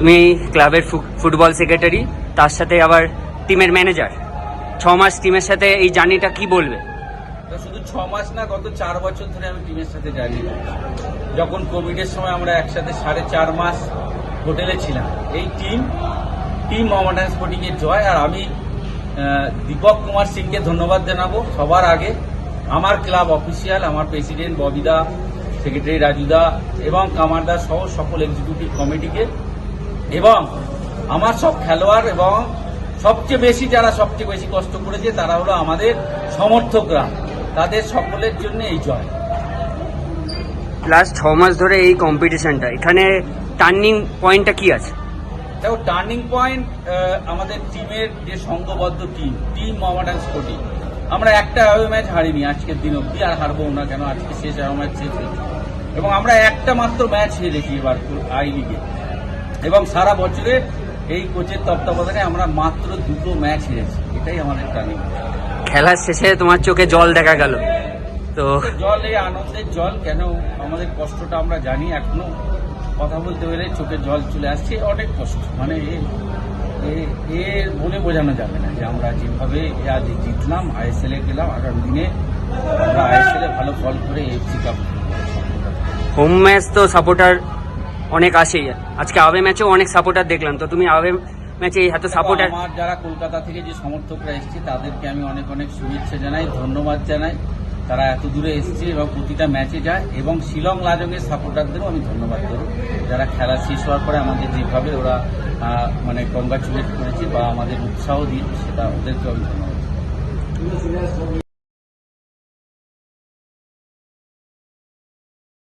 তুমি ক্লাবের football secretary, তার সাথে আবার টিমের ম্যানেজার। ছ মাস টিমের সাথে এই জার্নিটা কি বলবে? শুধু ছ মাস না, গত চার বছর ধরে আমি টিমের সাথে জার্নি যখন কোভিডের সময় আমরা একসাথে সাড়ে চার মাস হোটেলে ছিলাম, এই টিম টিম মোহামেডান স্পোর্টিং এর জয়। আর আমি দীপক কুমার সিংকে ধন্যবাদ জানাব। সবার আগে আমার ক্লাব অফিসিয়াল, আমার প্রেসিডেন্ট ববিদা, সেক্রেটারি রাজুদা এবং কামারদা সহ সকল এক্সিকিউটিভ কমিটিকে এবং আমার সব খেলোয়াড় এবং সবচেয়ে বেশি যারা সবচেয়ে বেশি কষ্ট করেছে তারা হলো আমাদের সমর্থকরা। তাদের সকলের জন্য এই জয়। লাস্ট ছ মাস ধরে এই কম্পিটিশনটা এখানে টার্নিং পয়েন্টটা কি আছে? দেখো টার্নিং পয়েন্ট আমাদের টিমের যে সংঘবদ্ধ টিম টিম মোহামেডান স্পোর্টিং আমরা একটা অ্যাওয়ে ম্যাচ হারিনি আজকের দিন অব্দি আর হারবো না কেন? আজকে শেষ অ্যাওয়ে ম্যাচ শেষ হয়েছে। এবং আমরা একটা মাত্র ম্যাচ হেরেছি এবার আই লিগে এবং সারা বছরে এই কোচের তত্ত্বাবধানে আমরা মাত্র দুটো ম্যাচ হেরেছি। এটাই আমাদের টার্নিং খেলার শেষে তোমার চোখে জল দেখা গেল। তো জল এই আনন্দের জল কেন আমাদের কষ্টটা আমরা জানি এখনও। কথা বলতে গেলে চোখে জল চলে আসছে অনেক কষ্ট। মানে এ- এ- এ বলে বোঝানো যাবে না যে আমরা যেভাবে আজ জিতলাম আইএসএল এ গেলাম আগামী দিনে আমরা আইএসএল এ ভালো ফল করে এফসি কাপ। হোম ম্যাচ তো সাপোর্টার অনেক আসেই। আজকে আবে ম্যাচেও অনেক সাপোর্টার দেখলাম। তো তুমি আবে ম্যাচে এত সাপোর্টার আমার যারা কলকাতা থেকে যে সমর্থকরা এসছে তাদেরকে আমি অনেক অনেক শুভেচ্ছা জানাই ধন্যবাদ জানাই। তারা এত দূরে এসছে এবং প্রতিটা ম্যাচে যায়। এবং শিলং লাজংয়ের সাপোর্টারদেরও আমি ধন্যবাদ দেবো যারা খেলা শেষ হওয়ার পরে আমাদের যেভাবে ওরা মানে কংগ্রাচুলেট করেছে বা আমাদের উৎসাহ দিয়েছে সেটা ওদেরকে আমি ধন্যবাদ